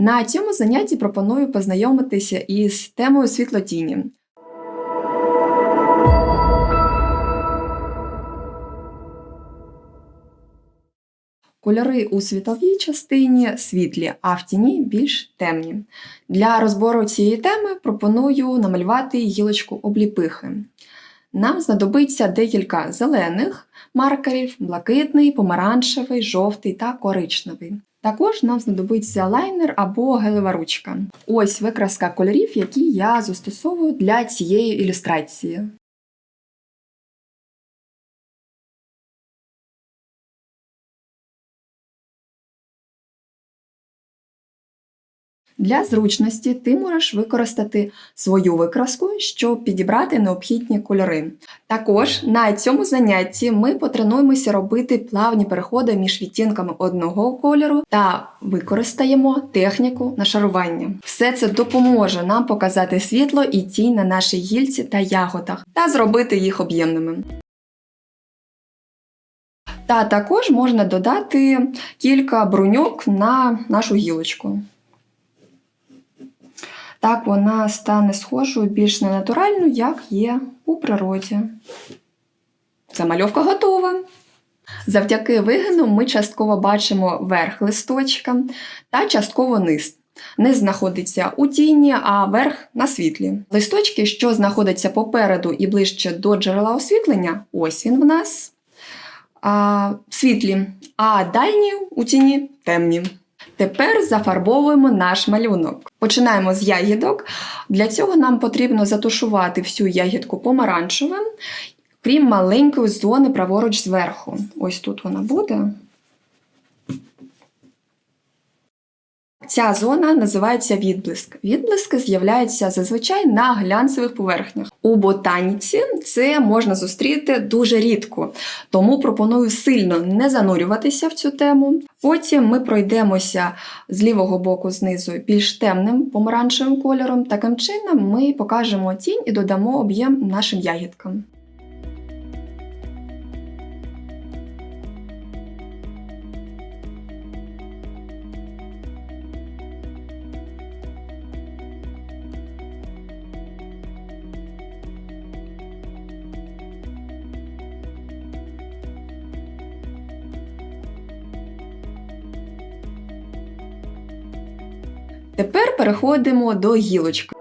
На цьому занятті пропоную познайомитися із темою світлотіні. Кольори у світовій частині світлі, а в тіні більш темні. Для розбору цієї теми пропоную намалювати гілочку обліпихи. Нам знадобиться декілька зелених маркерів: блакитний, помаранчевий, жовтий та коричневий. Також нам знадобиться лайнер або гелева ручка. Ось викраска кольорів, які я застосовую для цієї ілюстрації. Для зручності ти можеш використати свою викраску, щоб підібрати необхідні кольори. Також на цьому занятті ми потренуємося робити плавні переходи між відтінками одного кольору та використаємо техніку нашарування. Все це допоможе нам показати світло і тінь на нашій гільці та ягодах та зробити їх об'ємними. Та також можна додати кілька бруньок на нашу гілочку. Так вона стане схожою більш на натуральну, як є у природі. Замальовка готова. Завдяки вигину ми частково бачимо верх листочка та частково низ. Низ знаходиться у тіні, а верх на світлі. Листочки, що знаходяться попереду і ближче до джерела освітлення, ось він в нас а, світлі, а дальні у тіні темні. Тепер зафарбовуємо наш малюнок. Починаємо з ягідок. Для цього нам потрібно затушувати всю ягідку помаранчевим, крім маленької зони праворуч зверху. Ось тут вона буде. Ця зона називається відблиск. Відблиски з'являються зазвичай на глянцевих поверхнях. У ботаніці це можна зустріти дуже рідко, тому пропоную сильно не занурюватися в цю тему. Потім ми пройдемося з лівого боку знизу більш темним помаранчевим кольором. Таким чином ми покажемо тінь і додамо об'єм нашим ягідкам. Тепер переходимо до гілочки.